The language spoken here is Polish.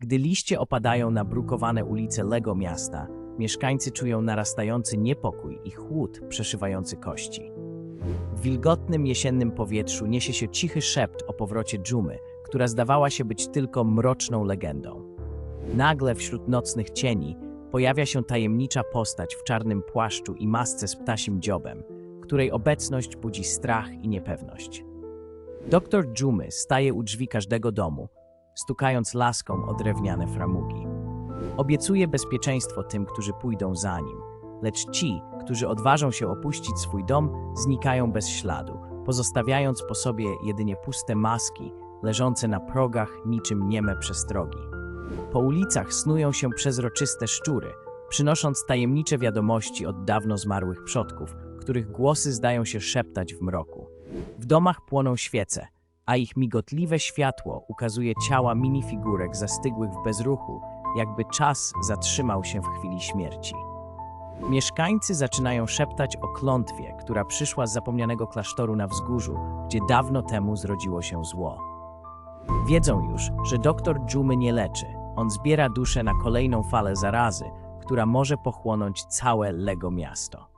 Gdy liście opadają na brukowane ulice Lego miasta, mieszkańcy czują narastający niepokój i chłód przeszywający kości. W wilgotnym jesiennym powietrzu niesie się cichy szept o powrocie dżumy, która zdawała się być tylko mroczną legendą. Nagle wśród nocnych cieni pojawia się tajemnicza postać w czarnym płaszczu i masce z ptasim dziobem, której obecność budzi strach i niepewność. Doktor Dżumy staje u drzwi każdego domu, stukając laską o drewniane framugi. Obiecuje bezpieczeństwo tym, którzy pójdą za nim, lecz ci, którzy odważą się opuścić swój dom, znikają bez śladu, pozostawiając po sobie jedynie puste maski leżące na progach niczym nieme przestrogi. Po ulicach snują się przezroczyste szczury, przynosząc tajemnicze wiadomości od dawno zmarłych przodków, których głosy zdają się szeptać w mroku. W domach płoną świece, a ich migotliwe światło ukazuje ciała minifigurek zastygłych w bezruchu, jakby czas zatrzymał się w chwili śmierci. Mieszkańcy zaczynają szeptać o klątwie, która przyszła z zapomnianego klasztoru na wzgórzu, gdzie dawno temu zrodziło się zło. Wiedzą już, że doktor Dżumy nie leczy. On zbiera duszę na kolejną falę zarazy, która może pochłonąć całe Lego miasto.